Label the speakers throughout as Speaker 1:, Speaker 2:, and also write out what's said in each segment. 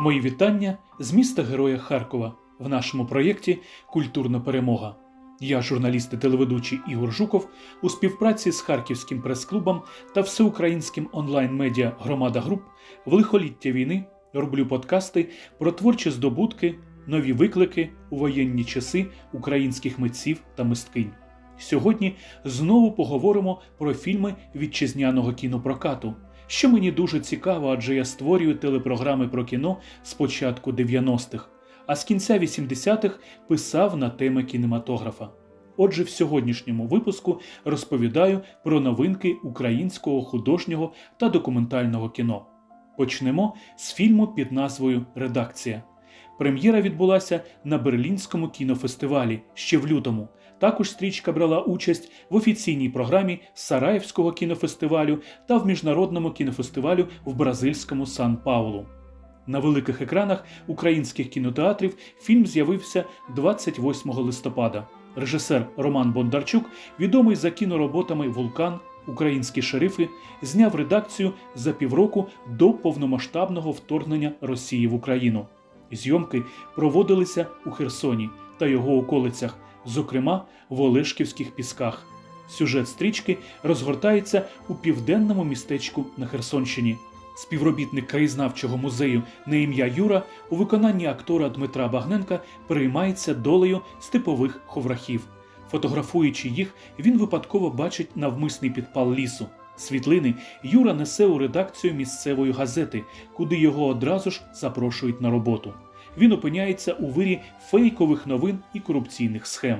Speaker 1: Мої вітання з міста Героя Харкова в нашому проєкті Культурна перемога. Я, журналіст і телеведучий Ігор Жуков, у співпраці з Харківським прес-клубом та всеукраїнським онлайн-медіа Громада Груп в лихоліття війни роблю подкасти про творчі здобутки, нові виклики у воєнні часи українських митців та мисткинь. Сьогодні знову поговоримо про фільми вітчизняного кінопрокату, що мені дуже цікаво, адже я створюю телепрограми про кіно з початку 90-х, а з кінця 80-х писав на теми кінематографа. Отже, в сьогоднішньому випуску розповідаю про новинки українського художнього та документального кіно. Почнемо з фільму під назвою Редакція. Прем'єра відбулася на Берлінському кінофестивалі ще в лютому. Також стрічка брала участь в офіційній програмі Сараєвського кінофестивалю та в міжнародному кінофестивалю в бразильському Сан-Паулу. На великих екранах українських кінотеатрів фільм з'явився 28 листопада. Режисер Роман Бондарчук, відомий за кінороботами Вулкан, Українські шерифи, зняв редакцію за півроку до повномасштабного вторгнення Росії в Україну. Зйомки проводилися у Херсоні та його околицях, зокрема в Олешківських пісках. Сюжет стрічки розгортається у південному містечку на Херсонщині. Співробітник краєзнавчого музею на ім'я Юра у виконанні актора Дмитра Багненка переймається долею степових ховрахів. Фотографуючи їх, він випадково бачить навмисний підпал лісу. Світлини Юра несе у редакцію місцевої газети, куди його одразу ж запрошують на роботу. Він опиняється у вирі фейкових новин і корупційних схем.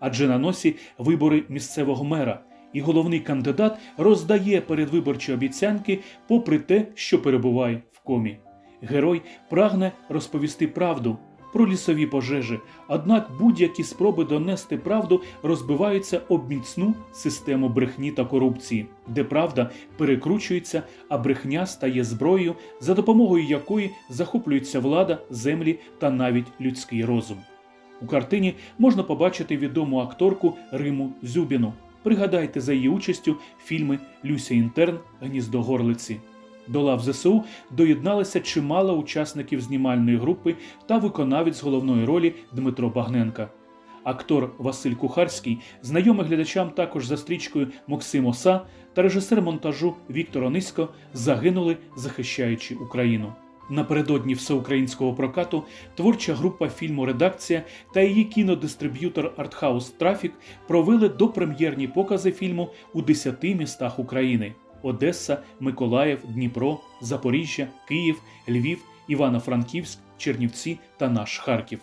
Speaker 1: Адже на носі вибори місцевого мера, і головний кандидат роздає передвиборчі обіцянки, попри те, що перебуває в комі. Герой прагне розповісти правду про лісові пожежі, однак будь-які спроби донести правду розбиваються об міцну систему брехні та корупції, де правда перекручується, а брехня стає зброєю, за допомогою якої захоплюється влада, землі та навіть людський розум. У картині можна побачити відому акторку Риму Зюбіну. Пригадайте за її участю фільми Люся Інтерн Гніздо Горлиці. До лав ЗСУ доєдналися чимало учасників знімальної групи та виконавець головної ролі Дмитро Багненка. Актор Василь Кухарський, знайомий глядачам також за стрічкою Максим Оса та режисер монтажу Віктор Онисько загинули, захищаючи Україну. Напередодні всеукраїнського прокату творча група фільму Редакція та її кінодистриб'ютор Артхаус Трафік провели допрем'єрні покази фільму у 10 містах України: Одеса, Миколаїв, Дніпро, Запоріжжя, Київ, Львів, Івано-Франківськ, Чернівці та наш Харків.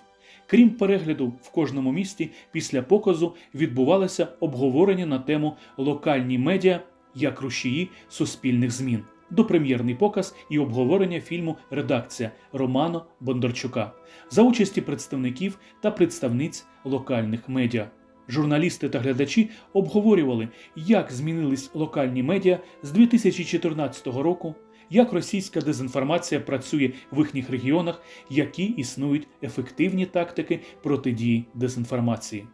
Speaker 1: Крім перегляду в кожному місті, після показу відбувалося обговорення на тему локальні медіа як рушії суспільних змін допрем'єрний показ і обговорення фільму Редакція Романо Бондарчука за участі представників та представниць локальних медіа. Журналісти та глядачі обговорювали, як змінились локальні медіа з 2014 року, як російська дезінформація працює в їхніх регіонах, які існують ефективні тактики протидії дезінформації.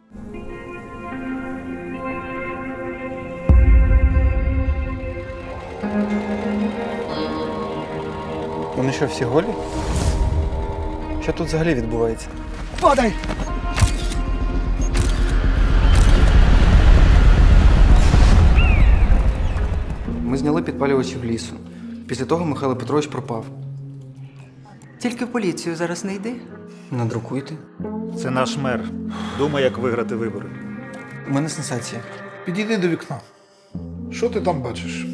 Speaker 2: Вони що, всі голі? Що тут взагалі відбувається?
Speaker 3: Падай!
Speaker 2: Ми зняли підпалювачів лісу. Після того Михайло Петрович пропав.
Speaker 4: Тільки в поліцію зараз не йди.
Speaker 2: Надрукуйте.
Speaker 3: Це наш мер. Думає, як виграти вибори.
Speaker 2: У мене сенсація.
Speaker 5: Підійди до вікна. Що ти там бачиш?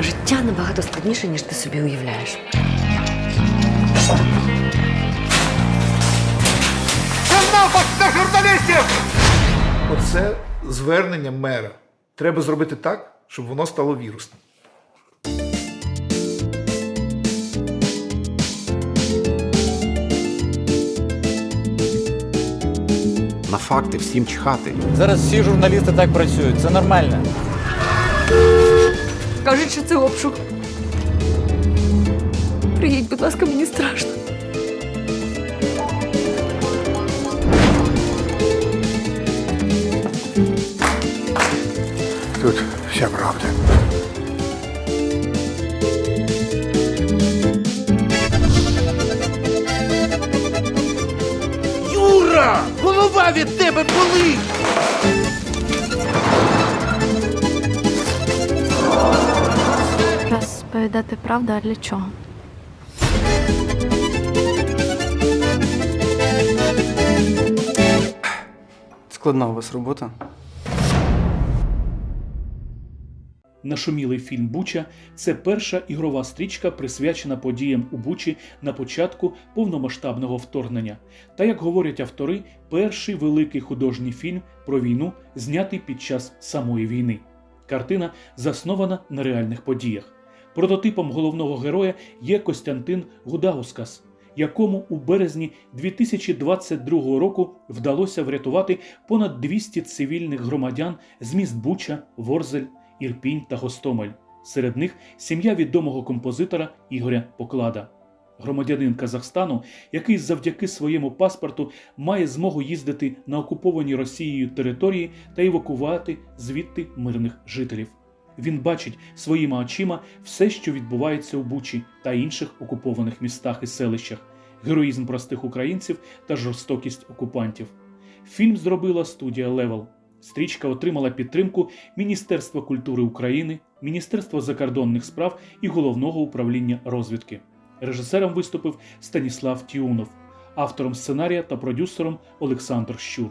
Speaker 6: Життя набагато складніше, ніж ти собі уявляєш.
Speaker 5: Оце звернення мера. Треба зробити так, щоб воно стало вірусним.
Speaker 7: На факти всім чхати.
Speaker 8: Зараз всі журналісти так працюють, це нормально.
Speaker 6: Кажуть, що це обшук приїдь, будь ласка, мені страшно.
Speaker 5: Тут вся правда.
Speaker 9: Юра! Голова від тебе болить!
Speaker 10: Розповідати правду, а для чого?
Speaker 2: Складна у вас робота.
Speaker 1: Нашумілий фільм Буча це перша ігрова стрічка, присвячена подіям у Бучі на початку повномасштабного вторгнення. Та, як говорять автори, перший великий художній фільм про війну, знятий під час самої війни. Картина заснована на реальних подіях. Прототипом головного героя є Костянтин Гудаускас, якому у березні 2022 року вдалося врятувати понад 200 цивільних громадян з міст Буча, Ворзель, Ірпінь та Гостомель. Серед них сім'я відомого композитора Ігоря Поклада. Громадянин Казахстану, який завдяки своєму паспорту має змогу їздити на окуповані Росією території та евакувати звідти мирних жителів. Він бачить своїми очима все, що відбувається у Бучі та інших окупованих містах і селищах, героїзм простих українців та жорстокість окупантів. Фільм зробила студія Левел. Стрічка отримала підтримку Міністерства культури України, Міністерства закордонних справ і Головного управління розвідки. Режисером виступив Станіслав Тіунов, автором сценарія та продюсером Олександр Щур.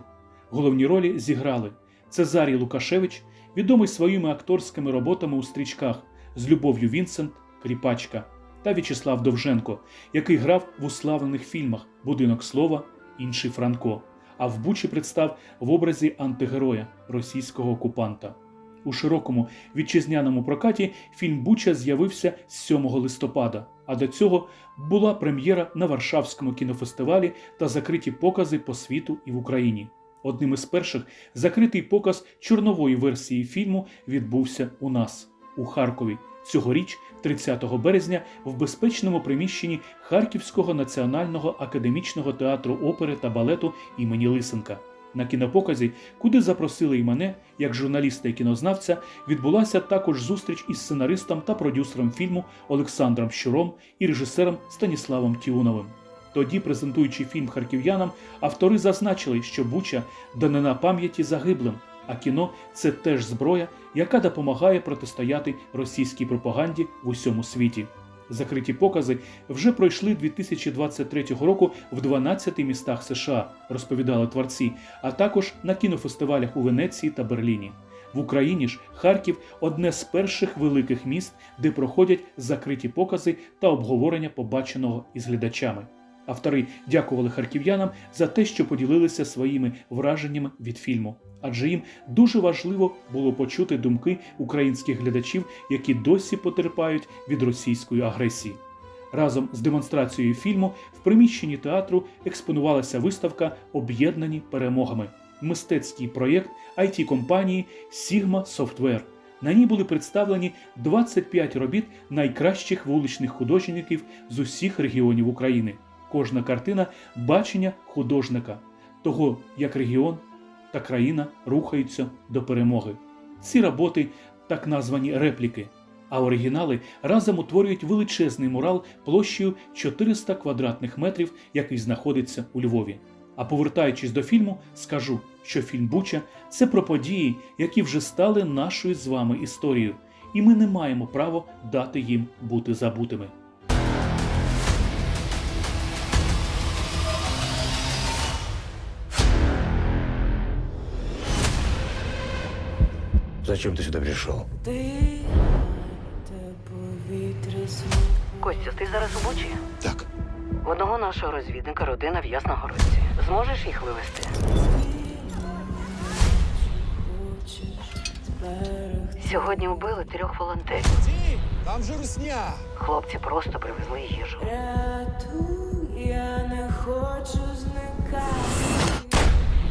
Speaker 1: Головні ролі зіграли Цезарій Лукашевич, відомий своїми акторськими роботами у стрічках з Любов'ю Вінсент, Кріпачка та В'ячеслав Довженко, який грав в уславлених фільмах Будинок слова, інший Франко. А в Бучі представ в образі антигероя російського окупанта. У широкому вітчизняному прокаті фільм Буча з'явився 7 листопада, а до цього була прем'єра на Варшавському кінофестивалі та закриті покази по світу і в Україні. Одним із перших закритий показ чорнової версії фільму відбувся у нас, у Харкові, цьогоріч, 30 березня, в безпечному приміщенні Харківського національного академічного театру опери та балету імені Лисенка. На кінопоказі, куди запросили і мене, як журналіста і кінознавця, відбулася також зустріч із сценаристом та продюсером фільму Олександром Щуром і режисером Станіславом Тіуновим. Тоді, презентуючи фільм харків'янам, автори зазначили, що Буча данина пам'яті загиблим, а кіно це теж зброя, яка допомагає протистояти російській пропаганді в усьому світі. Закриті покази вже пройшли 2023 року в 12 містах США, розповідали творці, а також на кінофестивалях у Венеції та Берліні. В Україні ж Харків одне з перших великих міст, де проходять закриті покази та обговорення побаченого із глядачами. Автори дякували харків'янам за те, що поділилися своїми враженнями від фільму, адже їм дуже важливо було почути думки українських глядачів, які досі потерпають від російської агресії. Разом з демонстрацією фільму в приміщенні театру експонувалася виставка Об'єднані перемогами, мистецький проєкт it компанії Sigma Software. На ній були представлені 25 робіт найкращих вуличних художників з усіх регіонів України. Кожна картина бачення художника, того, як регіон та країна рухаються до перемоги. Ці роботи так названі репліки, а оригінали разом утворюють величезний мурал площею 400 квадратних метрів, який знаходиться у Львові. А повертаючись до фільму, скажу, що фільм Буча це про події, які вже стали нашою з вами історією, і ми не маємо права дати їм бути забутими.
Speaker 9: Зачем ты сюда пришел?
Speaker 6: Костя, ти зараз у Бучі?
Speaker 9: Так.
Speaker 6: В одного нашого розвідника родина в Ясногородці. Зможеш їх вивезти? Сьогодні вбили трьох волонтерів.
Speaker 9: Там же русня.
Speaker 6: Хлопці просто привезли їжу.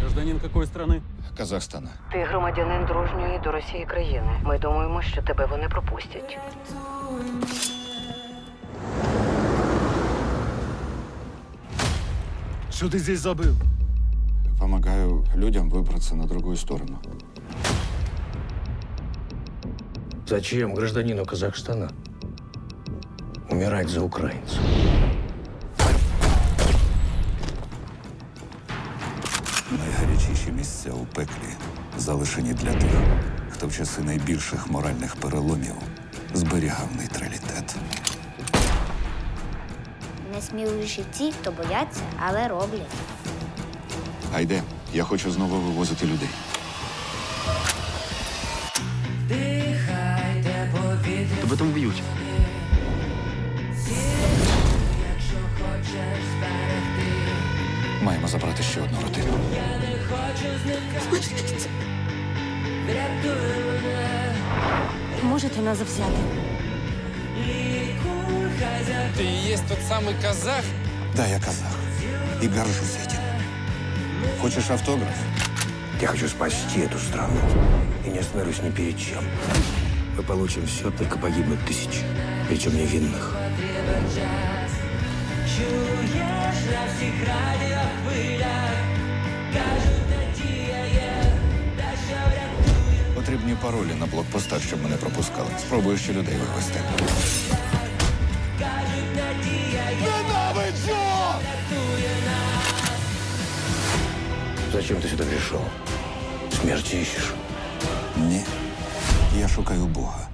Speaker 8: Гражданин какой страны?
Speaker 9: Казахстана.
Speaker 6: Ти громадянин дружньої до Росії країни. Ми думаємо, що тебе вони пропустять.
Speaker 9: Что ты здесь забыл?
Speaker 7: Помогаю людям выбраться на другую сторону.
Speaker 9: Зачем гражданину Казахстана умирать за украинцев?
Speaker 11: Найгарячіші місця у пеклі залишені для тих, хто в часи найбільших моральних переломів зберігав нейтралітет.
Speaker 12: Найсміливіші ті, хто бояться, але роблять.
Speaker 11: Гайде, я хочу знову вивозити людей.
Speaker 2: Тебе там б'ють.
Speaker 11: Маємо забрати ще одну родину.
Speaker 12: Можете нас взяти?
Speaker 8: Ты и есть тот самый казах?
Speaker 11: Да, я казах. И горжусь этим. Хочешь автограф?
Speaker 9: Я хочу спасти эту страну и не остановлюсь ни перед чем. Мы получим все, только погибнут тысячи, причем невинных.
Speaker 11: Потрібні паролі на блокпостах, щоб мене пропускали. Спробую ще людей вивезти.
Speaker 9: Зачем ты сюда пришел? Смерти ищешь?
Speaker 11: Ні. Я шукаю Бога.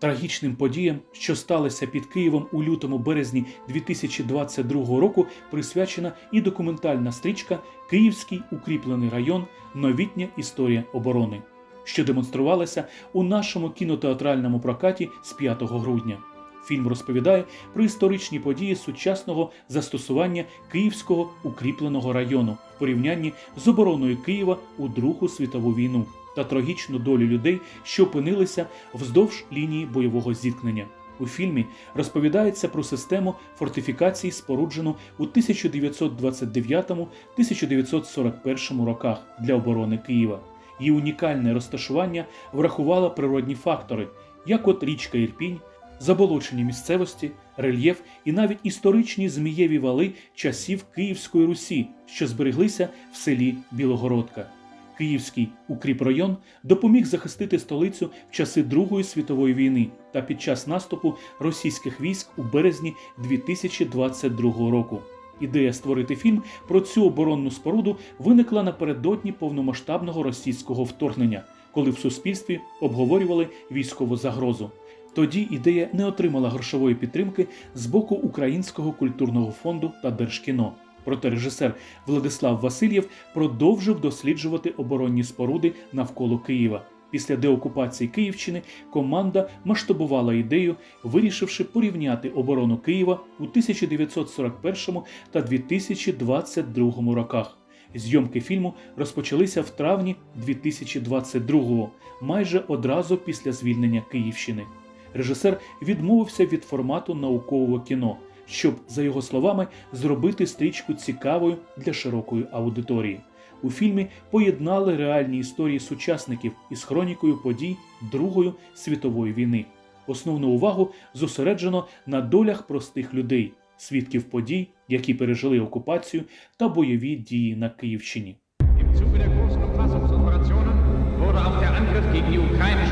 Speaker 1: Трагічним подіям, що сталися під Києвом у лютому березні 2022 року, присвячена і документальна стрічка Київський укріплений район Новітня історія оборони, що демонструвалася у нашому кінотеатральному прокаті з 5 грудня. Фільм розповідає про історичні події сучасного застосування Київського укріпленого району в порівнянні з обороною Києва у Другу світову війну та трагічну долю людей, що опинилися вздовж лінії бойового зіткнення. У фільмі розповідається про систему фортифікацій, споруджену у 1929-1941 роках для оборони Києва. Її унікальне розташування врахувало природні фактори, як от річка Ірпінь, заболочені місцевості, рельєф і навіть історичні змієві вали часів Київської Русі, що збереглися в селі Білогородка. Київський укріпрайон допоміг захистити столицю в часи Другої світової війни та під час наступу російських військ у березні 2022 року. Ідея створити фільм про цю оборонну споруду виникла напередодні повномасштабного російського вторгнення, коли в суспільстві обговорювали військову загрозу. Тоді ідея не отримала грошової підтримки з боку Українського культурного фонду та Держкіно. Проте режисер Владислав Васильєв продовжив досліджувати оборонні споруди навколо Києва. Після деокупації Київщини команда масштабувала ідею, вирішивши порівняти оборону Києва у 1941 та 2022 роках. Зйомки фільму розпочалися в травні 2022-го, майже одразу після звільнення Київщини. Режисер відмовився від формату наукового кіно, щоб, за його словами, зробити стрічку цікавою для широкої аудиторії. У фільмі поєднали реальні історії сучасників із хронікою подій Другої світової війни. Основну увагу зосереджено на долях простих людей, свідків подій, які пережили окупацію та бойові дії на Київщині.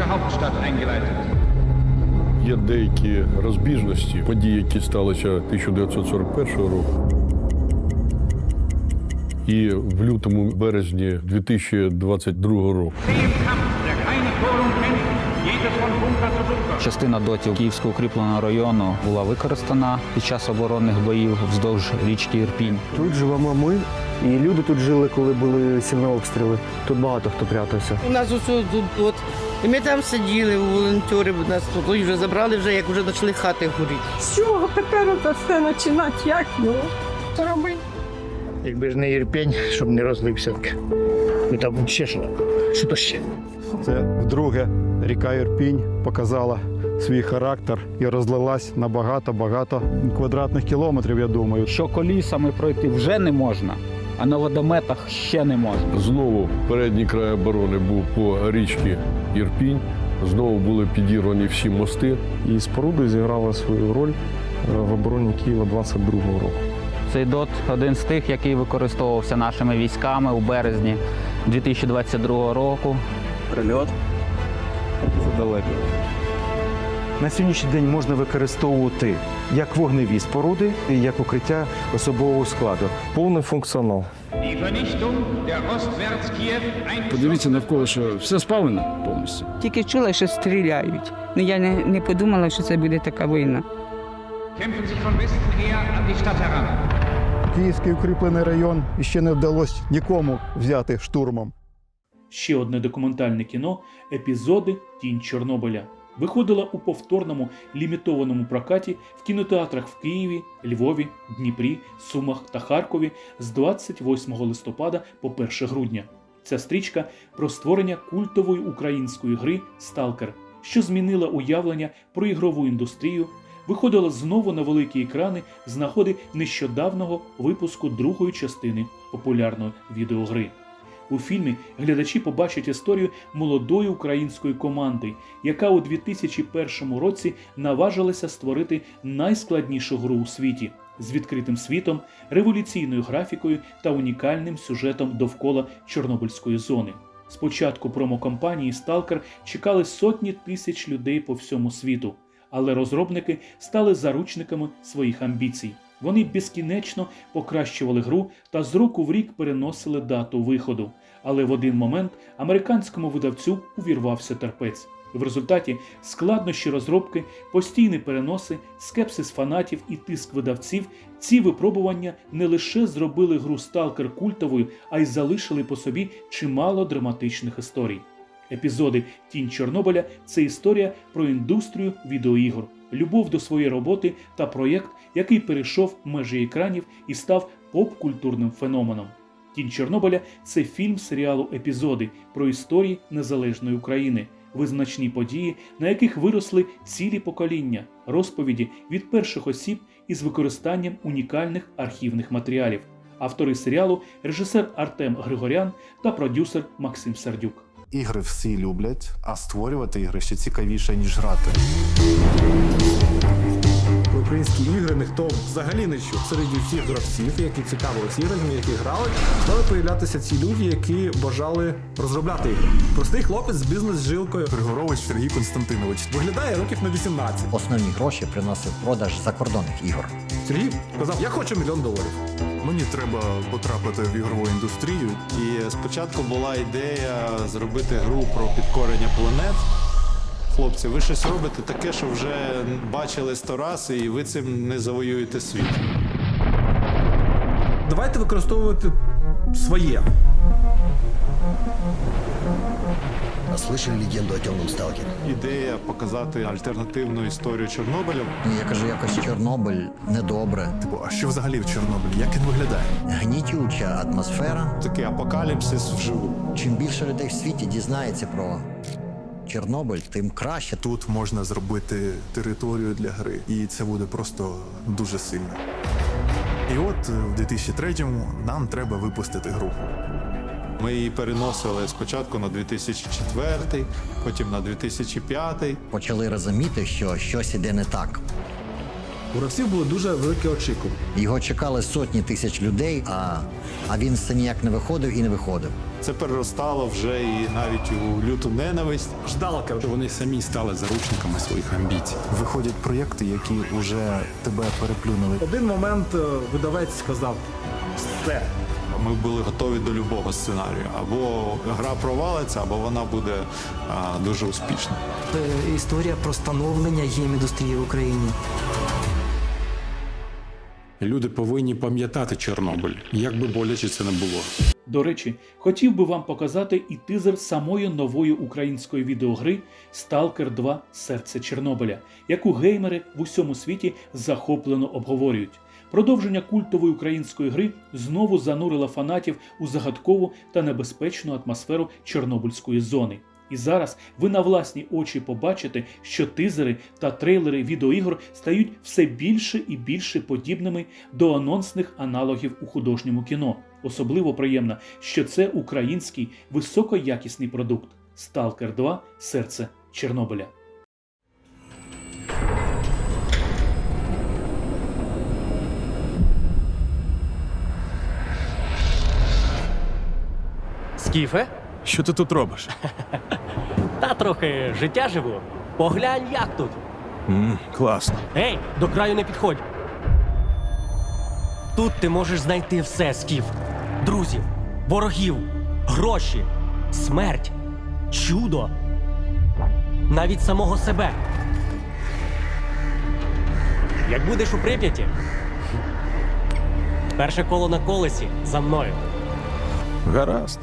Speaker 8: Hauptstadt eingeleitet.
Speaker 9: Є деякі розбіжності, події, які сталися 1941 року. І в лютому березні 2022 року.
Speaker 13: Частина дотів Київського укріпленого району була використана під час оборонних боїв вздовж річки Ірпінь.
Speaker 2: Тут живемо ми, і люди тут жили, коли були сильні обстріли. Тут багато хто прятався.
Speaker 4: У нас усе тут от. І ми там сиділи, волонтери нас тут вже забрали, вже як вже почали хати горіти.
Speaker 12: З чого тепер це все починати? Як його? Що робити?
Speaker 9: Якби ж не Єрпень, щоб не розлився. Ну там ще що. Що то ще?
Speaker 2: Це вдруге ріка Ірпінь показала свій характер і розлилась на багато-багато квадратних кілометрів, я думаю.
Speaker 13: Що колісами пройти вже не можна, а на водометах ще не можна.
Speaker 9: Знову передній край оборони був по річці Ірпінь. Знову були підірвані всі мости.
Speaker 2: І споруда зіграла свою роль е, в обороні Києва 22-го року.
Speaker 13: Цей дот один з тих, який використовувався нашими військами у березні 2022 року.
Speaker 14: Прильот. Це далеко. На сьогоднішній день можна використовувати як вогневі споруди, як укриття особового складу. Повний функціонал.
Speaker 15: Подивіться навколо, що все спалено повністю.
Speaker 12: Тільки чула, що стріляють. Ну я не, не подумала, що це буде така війна.
Speaker 2: Київський укріплений район ще не вдалося нікому взяти штурмом.
Speaker 1: Ще одне документальне кіно Епізоди Тінь Чорнобиля виходило у повторному лімітованому прокаті в кінотеатрах в Києві, Львові, Дніпрі, Сумах та Харкові з 28 листопада по 1 грудня. Ця стрічка про створення культової української гри Сталкер, що змінила уявлення про ігрову індустрію, виходила знову на великі екрани з нагоди нещодавнього випуску другої частини популярної відеогри. У фільмі глядачі побачать історію молодої української команди, яка у 2001 році наважилася створити найскладнішу гру у світі з відкритим світом, революційною графікою та унікальним сюжетом довкола Чорнобильської зони. Спочатку промокомпанії Stalker чекали сотні тисяч людей по всьому світу, але розробники стали заручниками своїх амбіцій. Вони безкінечно покращували гру та з року в рік переносили дату виходу. Але в один момент американському видавцю увірвався терпець. В результаті складнощі розробки, постійні переноси, скепсис фанатів і тиск видавців, ці випробування не лише зробили гру Сталкер культовою, а й залишили по собі чимало драматичних історій. Епізоди Тінь Чорнобиля це історія про індустрію відеоігор, любов до своєї роботи та проєкт, який перейшов межі екранів і став поп-культурним феноменом. Тінь Чорнобиля це фільм серіалу Епізоди про історії незалежної України, визначні події, на яких виросли цілі покоління, розповіді від перших осіб із використанням унікальних архівних матеріалів. Автори серіалу режисер Артем Григорян та продюсер Максим Сердюк.
Speaker 7: Ігри всі люблять, а створювати ігри ще цікавіше, ніж грати.
Speaker 14: Про українські ігри ніхто взагалі не чув. Серед усіх гравців, які цікавились іграми, які грали, стали появлятися ці люди, які бажали розробляти ігри. Простий хлопець з бізнес-жилкою.
Speaker 7: Григорович Сергій Константинович.
Speaker 14: Виглядає років на 18.
Speaker 9: Основні гроші приносив продаж закордонних ігор.
Speaker 14: Сергій казав, я хочу мільйон доларів.
Speaker 7: Мені треба потрапити в ігрову індустрію.
Speaker 16: І спочатку була ідея зробити гру про підкорення планет. Хлопці, ви щось робите таке, що вже бачили сто раз, і ви цим не завоюєте світ.
Speaker 14: Давайте використовувати своє.
Speaker 9: Слышали легенду о темном сталкере?
Speaker 16: Ідея показати альтернативну історію Чорнобиля.
Speaker 9: Я кажу, якось Чорнобиль недобре.
Speaker 7: Типу, а що взагалі в Чорнобилі? Як він виглядає?
Speaker 9: Гнітюча атмосфера.
Speaker 16: Такий апокаліпсис вживу.
Speaker 9: Чим більше людей в світі дізнається про Чорнобиль, тим краще.
Speaker 7: Тут можна зробити територію для гри, і це буде просто дуже сильно. І от е, в 2003-му нам треба випустити гру.
Speaker 16: Ми її переносили спочатку на 2004, потім на 2005.
Speaker 9: Почали розуміти, що щось іде не так.
Speaker 14: У гравців були дуже великі очікування.
Speaker 9: Його чекали сотні тисяч людей, а, а він все ніяк не виходив і не виходив.
Speaker 16: Це переростало вже і навіть у люту ненависть.
Speaker 14: Ждалка.
Speaker 15: Вони самі стали заручниками своїх амбіцій.
Speaker 7: Виходять проєкти, які вже тебе переплюнули.
Speaker 14: Один момент е, видавець сказав: все.
Speaker 16: Ми були готові до любого сценарію. Або гра провалиться, або вона буде а, дуже успішна.
Speaker 17: Історія про становлення гейм-індустрії в Україні.
Speaker 15: Люди повинні пам'ятати Чорнобиль, як би боляче це не було.
Speaker 1: До речі, хотів би вам показати і тизер самої нової української відеогри Stalker 2 Серце Чорнобиля, яку геймери в усьому світі захоплено обговорюють. Продовження культової української гри знову занурило фанатів у загадкову та небезпечну атмосферу Чорнобильської зони. І зараз ви на власні очі побачите, що тизери та трейлери відеоігор стають все більше і більше подібними до анонсних аналогів у художньому кіно. Особливо приємно, що це український високоякісний продукт Stalker 2 Серце Чорнобиля.
Speaker 18: Скіфе?
Speaker 15: Що ти тут робиш?
Speaker 18: Та трохи життя живу. Поглянь, як тут.
Speaker 15: м класно.
Speaker 18: Ей, до краю не підходь. Тут ти можеш знайти все, Скіф. Друзів, ворогів, гроші, смерть, чудо. Навіть самого себе. Як будеш у Прип'яті? Перше коло на колесі за мною.
Speaker 15: Гаразд.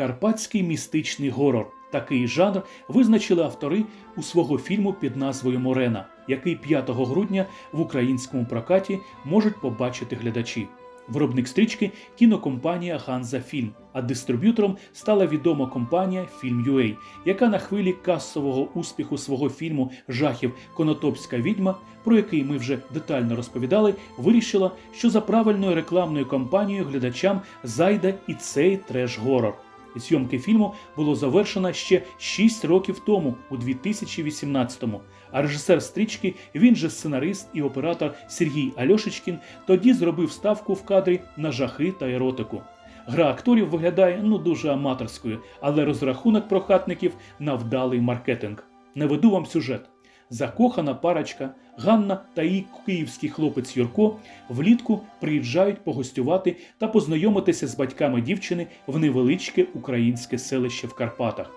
Speaker 1: Карпатський містичний горор. Такий жанр визначили автори у свого фільму під назвою Морена, який 5 грудня в українському прокаті можуть побачити глядачі. Виробник стрічки кінокомпанія Ганза Фільм, а дистриб'ютором стала відома компанія Film.ua, яка на хвилі касового успіху свого фільму Жахів Конотопська відьма, про який ми вже детально розповідали, вирішила, що за правильною рекламною кампанією глядачам зайде і цей треш-горор. Зйомки фільму було завершено ще 6 років тому, у 2018-му. А режисер стрічки, він же сценарист і оператор Сергій Альошечкін, тоді зробив ставку в кадрі на жахи та еротику. Гра акторів виглядає ну дуже аматорською, але розрахунок прохатників на вдалий маркетинг. Наведу вам сюжет. Закохана парочка Ганна та її київський хлопець Юрко влітку приїжджають погостювати та познайомитися з батьками дівчини в невеличке українське селище в Карпатах.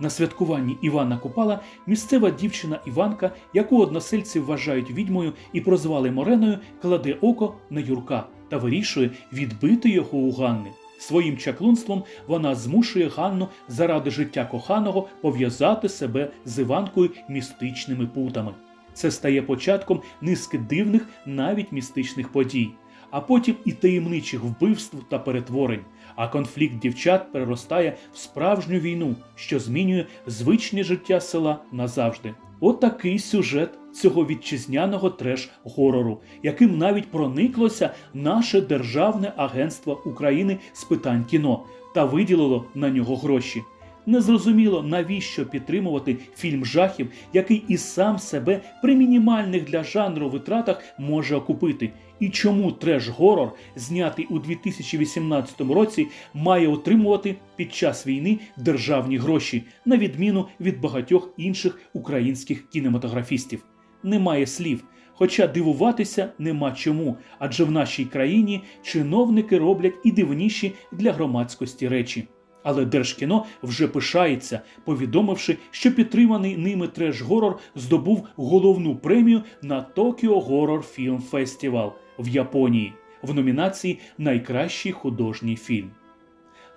Speaker 1: На святкуванні Івана Купала місцева дівчина Іванка, яку односельці вважають відьмою і прозвали Мореною, кладе око на Юрка та вирішує відбити його у Ганни. Своїм чаклунством вона змушує Ганну заради життя коханого пов'язати себе з Іванкою містичними путами. Це стає початком низки дивних, навіть містичних подій, а потім і таємничих вбивств та перетворень. А конфлікт дівчат переростає в справжню війну, що змінює звичне життя села назавжди. Отакий сюжет цього вітчизняного треш-горору, яким навіть прониклося наше Державне агентство України з питань кіно та виділило на нього гроші. Незрозуміло, навіщо підтримувати фільм жахів, який і сам себе при мінімальних для жанру витратах може окупити, і чому треш-горор, знятий у 2018 році, має отримувати під час війни державні гроші, на відміну від багатьох інших українських кінематографістів. Немає слів. Хоча дивуватися нема чому, адже в нашій країні чиновники роблять і дивніші для громадськості речі. Але Держкіно вже пишається, повідомивши, що підтриманий ними треш-горор здобув головну премію на Tokyo Horror Film Festival в Японії в номінації Найкращий художній фільм.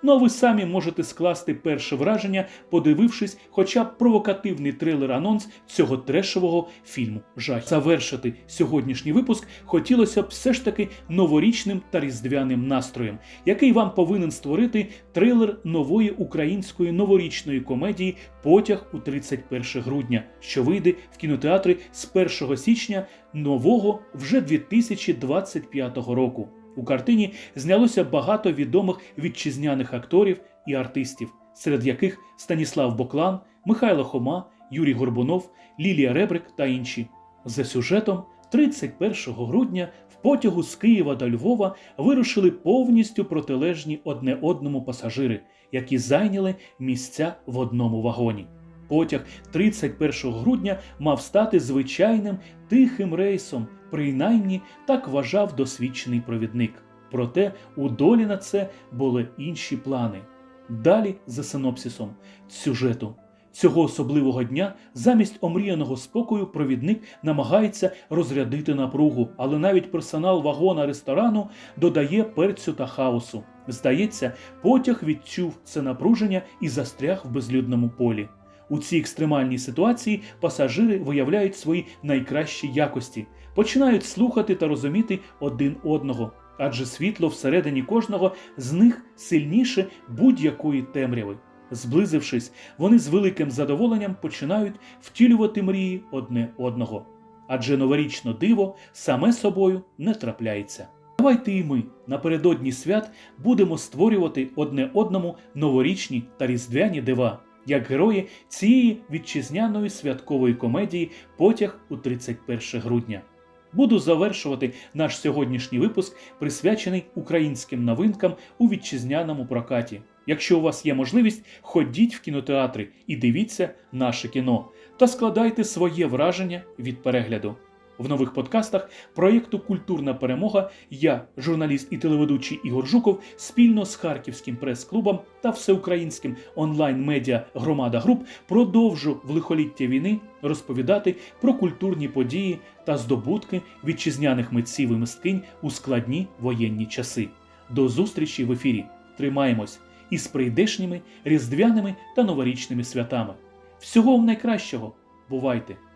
Speaker 1: Ну а ви самі можете скласти перше враження, подивившись хоча б провокативний трейлер-анонс цього трешового фільму жах. Завершити сьогоднішній випуск хотілося б все ж таки новорічним та різдвяним настроєм, який вам повинен створити трейлер нової української новорічної комедії Потяг у 31 грудня, що вийде в кінотеатри з 1 січня нового вже 2025 року. У картині знялося багато відомих вітчизняних акторів і артистів, серед яких Станіслав Боклан, Михайло Хома, Юрій Горбунов, Лілія Ребрик та інші. За сюжетом 31 грудня в потягу з Києва до Львова вирушили повністю протилежні одне одному пасажири, які зайняли місця в одному вагоні. Потяг 31 грудня мав стати звичайним тихим рейсом, принаймні так вважав досвідчений провідник. Проте у долі на це були інші плани. Далі за синопсисом сюжету. Цього особливого дня замість омріяного спокою провідник намагається розрядити напругу, але навіть персонал вагона ресторану додає перцю та хаосу. Здається, потяг відчув це напруження і застряг в безлюдному полі. У цій екстремальній ситуації пасажири виявляють свої найкращі якості, починають слухати та розуміти один одного, адже світло всередині кожного з них сильніше будь-якої темряви. Зблизившись, вони з великим задоволенням починають втілювати мрії одне одного. Адже новорічне диво саме собою не трапляється. Давайте і ми напередодні свят будемо створювати одне одному новорічні та різдвяні дива. Як герої цієї вітчизняної святкової комедії Потяг у 31 грудня. Буду завершувати наш сьогоднішній випуск, присвячений українським новинкам у вітчизняному прокаті. Якщо у вас є можливість, ходіть в кінотеатри і дивіться наше кіно та складайте своє враження від перегляду. В нових подкастах проєкту Культурна перемога я, журналіст і телеведучий Ігор Жуков, спільно з Харківським прес-клубом та всеукраїнським онлайн-медіа Громада Груп продовжу в лихоліття війни розповідати про культурні події та здобутки вітчизняних митців і мисткинь у складні воєнні часи. До зустрічі в ефірі. Тримаємось із прийдешніми різдвяними та новорічними святами. Всього вам найкращого! Бувайте!